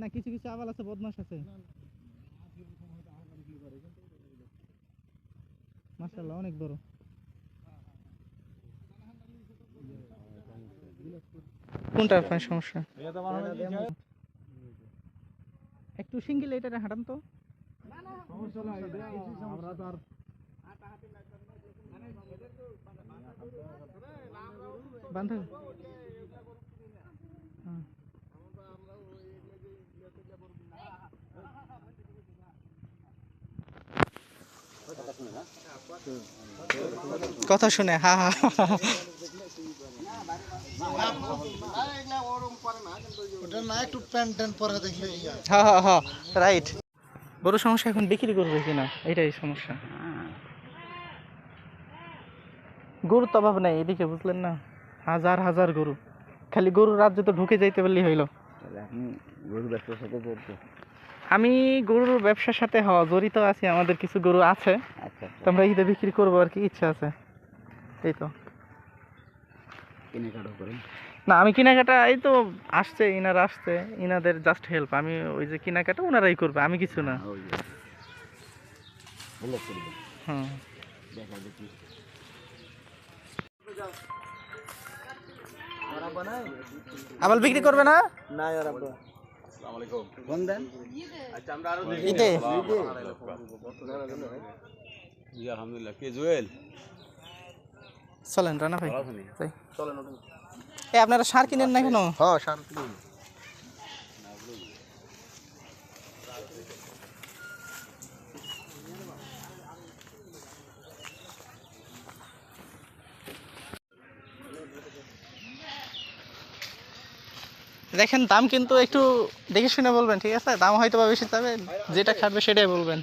না, কিছু কিছু আবাল আছে বদমাস আছে। মাশাআল্লাহ, অনেক বড়। কোনটা আপনার সমস্যা? একটু সিঙ্গেল এটা হাঁটান তো। বান্ধব কথা শুনে হা হা হা, হা। ইয়া। হ্যাঁ হ্যাঁ হ্যাঁ রাইট বড় সমস্যা এখন বিক্রি করবে কিনা? এটাই সমস্যা। গরুর তো অভাব নাই এদিকে বুঝলেন না? হাজার হাজার গরু। খালি গরুর রাজ্য তো ঢুকে যাইতে পারলেই হইল। আমি গরুর ব্যবসার সাথে হওয়া জড়িত আছি আমাদের কিছু গরু আছে। আচ্ছা তো আমরা ঈদে বিক্রি করব আর কি ইচ্ছা আছে। এই তো। না আমি কেনাকাটা এই তো আসছে ইনারা আসছে ইনাদের জাস্ট হেল্প আমি ওই যে কেনাকাটা ওনারাই করবে আমি কিছু না। ওই যে। ভালো করবে। হুম। দেখা দেখি আবার বিক্রি করবে না? না কোন জি আলহামদুলিল্লাহ। কে জুয়েল? চলেন রানা ভাই। ভালো এ আপনারা সার কিনেন না কেন হ্যাঁ শান্তি দেখেন, দাম কিন্তু একটু দেখে শুনে বলবেন, ঠিক আছে? দাম হয়তো বা বেশি যাবে যেটা খাবে সেটাই বলবেন।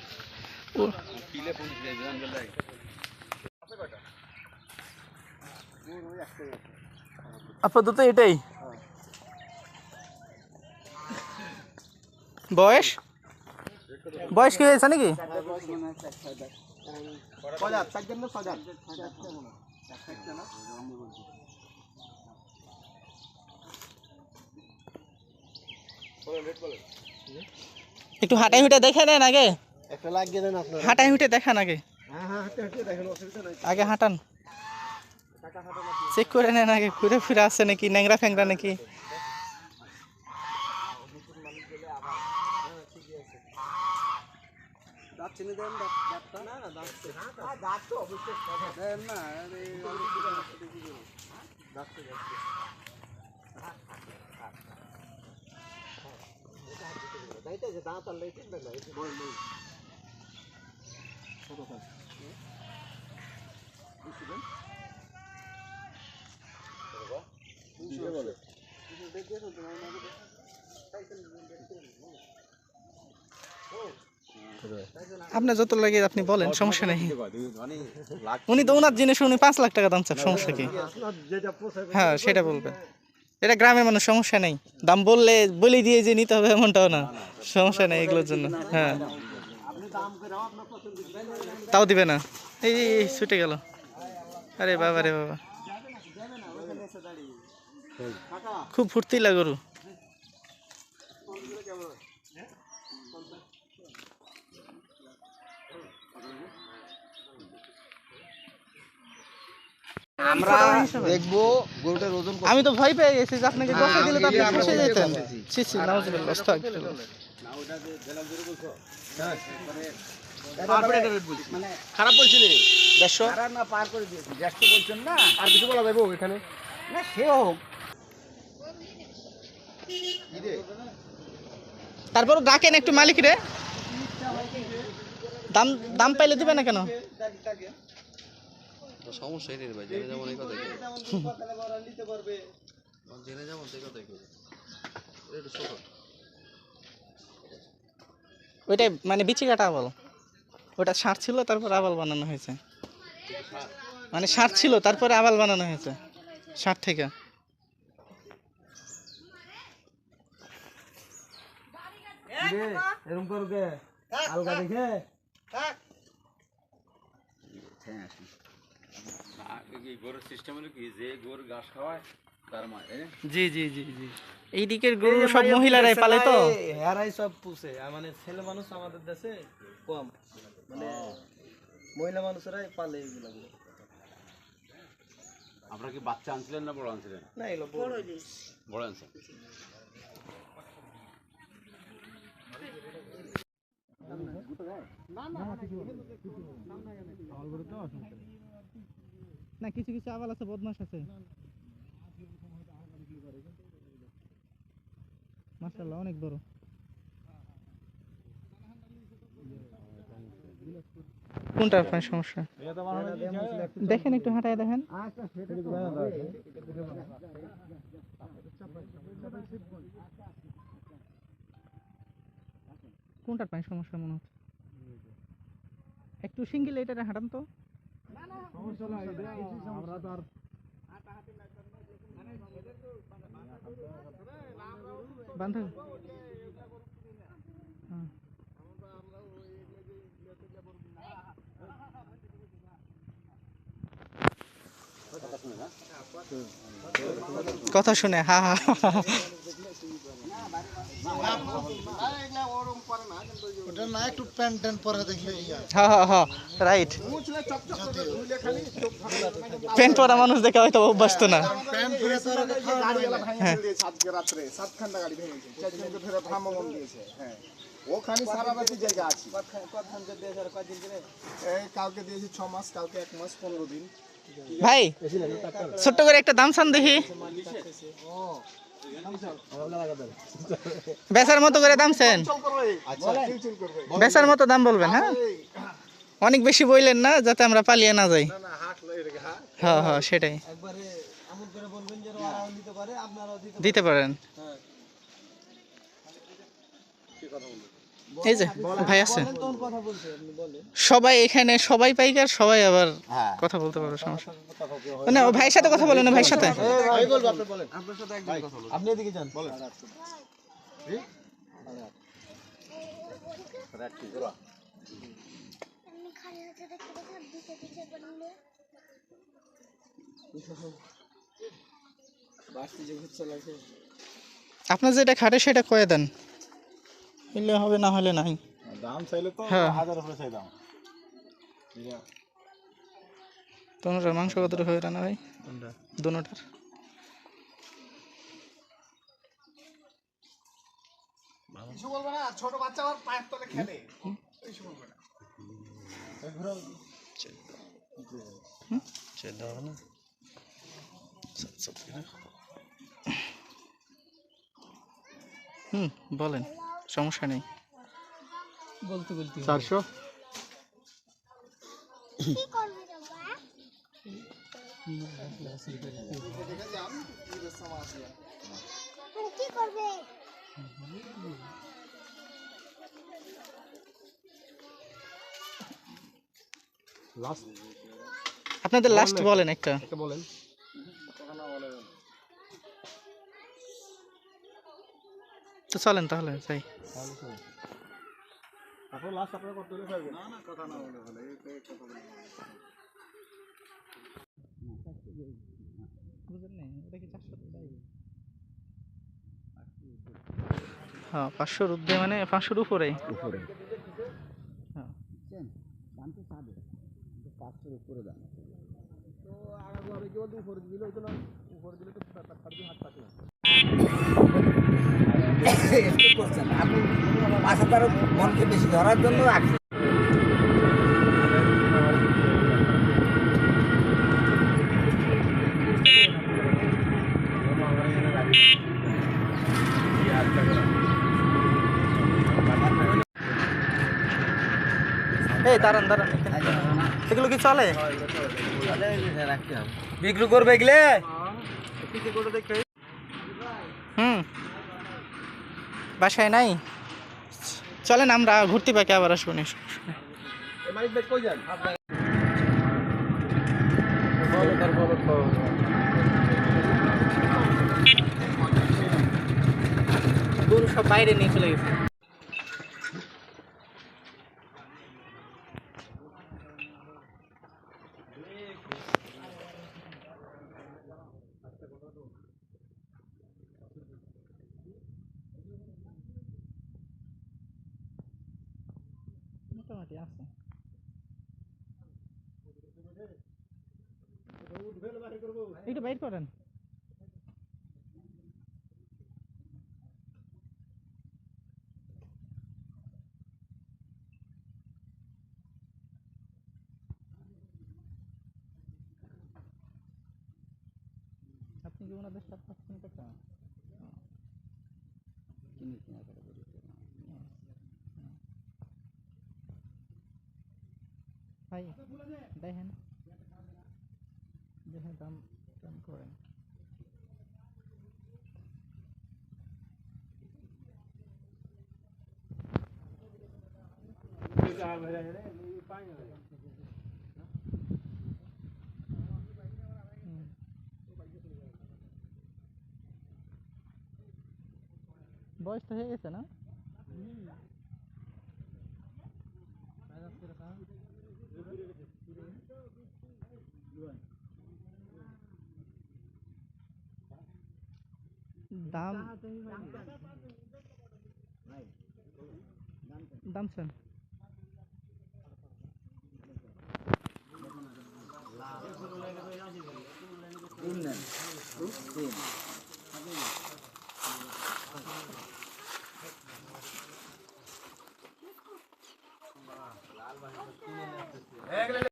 আপাতত এটাই। বয়স? বয়স কি হয়েছে নাকি? ছজার একটু হাঁটাই হুটে দেখে নেন আগে। একটা লাগিয়ে দেন আপনার। হাঁটাই হুটে দেখান আগে। হ্যাঁ হ্যাঁ আগে হাঁটান। চেক করে নেন আগে ঘুরে ফিরে আসছে নাকি ন্যাংরা ফ্যাংরা নাকি? দাঁত চিনি দেন দাঁত দাঁতটা না না দাঁত দাঁত তো অবশ্যই দেন না আরে দাঁত তো দাঁত যে দাঁত আর লেগে না না এটা বল নেই ছোট কাজ বুঝছেন বলে দেখে শুনতে না না আপনি যত লাগে আপনি বলেন সমস্যা নেই। উনি তো ওনার জিনিস উনি পাঁচ লাখ টাকা দাম চান সমস্যা কি? আপনার হ্যাঁ সেটা বলবেন। এটা গ্রামের মানুষ, সমস্যা নেই। দাম বললে বলে দিয়ে যে নিতে হবে এমনটাও না। সমস্যা নেই এগুলোর জন্য। হ্যাঁ। তাও দিবে না। এই ছুটে গেল। আরে বাবা রে বাবা। খুব ফুর্তি লাগরু আমরা দেখব গরুটার ওজন কত। আমি তো ভয় পেয়ে গেছি যে আপনাকে কথা দিলে তো আপনি ফসে যেতেন। ছি ছি নাউজুবিল্লাহ আস্তাগফিরুল্লাহ মানে খারাপ বলছিলি দেড়শো? খারাপ না পার করে দিয়েছি। দেড়শো বলছেন না? আর কিছু বলা যাবে এখানে? না সে হোক। তারপর ডাকেন একটু মালিক রে। দাম দাম পাইলে দিবে না কেন? সমস্যা এটাই ভাই জেনে যেমন এই কথা জেনে যেমন সেই কথা একটু ছোট। ওইটাই মানে বিচি কাটা আবাল। ওটা ষাট ছিল তারপর আবাল বানানো হয়েছে। মানে ষাট ছিল তারপরে আবাল বানানো হয়েছে ষাট থেকে। এরকম করবে আলগা দেখে? হ্যাঁ আসুন গরুর সিস্টেম হলো কি যে গরু ঘাস খাওয়ায় তার মা জি জি জি জি এই দিকের গরু সব মহিলারাই পালে তো হেরাই সব পুষে মানে ছেলে মানুষ আমাদের দেশে কম মানে মহিলা মানুষেরাই পালে এগুলো আপনারা কি বাচ্চা আনছিলেন না বড় আনছিলেন না এগুলো বড় বড় আনছেন না কিছু কিছু আবাল আছে বদমাস আছে। মাসাল্লাহ অনেক বড়। কোনটার পায় সমস্যা? দেখেন একটু হাঁটায় দেখেন। কোনটার পায় সমস্যা মনে হচ্ছে? একটু সিঙ্গেল এটা হাঁটান তো। বান্ধব হ্যাঁ। কথা শুনে হা হা হা, হা। ওটা না প্যান্ট পরে হা হা হা রাইট প্যান্ট পরা মানুষ দেখে হয়তো অভ্যস্ত না। হ্যাঁ। ওখানে সারা রাতি জায়গা আছে। কতক্ষণ দিয়েছে কদিন এই কাউকে দিয়েছি ছ মাস কাউকে এক মাস পনেরো দিন। ভাই, ছোট্ট করে একটা দাম সান দেখি। বেচার মতো করে দাম সেন বেচার মতো দাম বলবেন হ্যাঁ? অনেক বেশি বললেন না, যাতে আমরা পালিয়ে না যাই। হ্যাঁ হ্যাঁ সেটাই। দিতে পারেন। এই যে ভাই আছে সবাই এখানে সবাই পাইকার সবাই আবার কথা বলতে পারবে সমস্যা না ও ভাইয়ের সাথে কথা বলেন না ভাইয়ের সাথে। আপনি এদিকে যান বলেন। আপনার যেটা খাটে সেটা কয়ে দেন। এলে হবে না হলে নাই। দাম চাইলে তো হ্যাঁ। হাজার উপরে চাই দাম। তোমার মাংস কতটা হয়ে রান্না ভাই? দুটার ছোট বাচ্চা পায়ের তলে খেলে। হুম বলেন। সমস্যা নেই। বলতে বলতে চারশো? কি করবে বাবা কি করবে? আপনাদের লাস্ট বলেন। একটা বলেন। তো চলেন তাহলে যাই। আপনার লাস্ট আপনার কত হলে পারবেন না না কথা না বলে ভালো এই তো হ্যাঁ। পাঁচশোর ঊর্ধ্বে মানে পাঁচশোর হ্যাঁ করছেন আপনি পাঁচ হাজার মনকে বেশি ধরার জন্য রাখছেন এই দাঁড়ান দাঁড়ান এগুলো কি চলে? বিক্রি করবে এগুলো? হুম। বাসায় নাই? চলেন আমরা ঘুরতে পাকি আবার আসব না গরু সব বাইরে নিয়ে চলে গেছে। মোটামুটি আছে একটু বাইর করেন আপনি কি ওনাদের সাথে পাচ্ছেন কথা ভাই দেখেন দেখেন দাম দাম করেন হুম। বয়স তো হয়ে গেছে না দাম দাম শুন তিন নেন তিন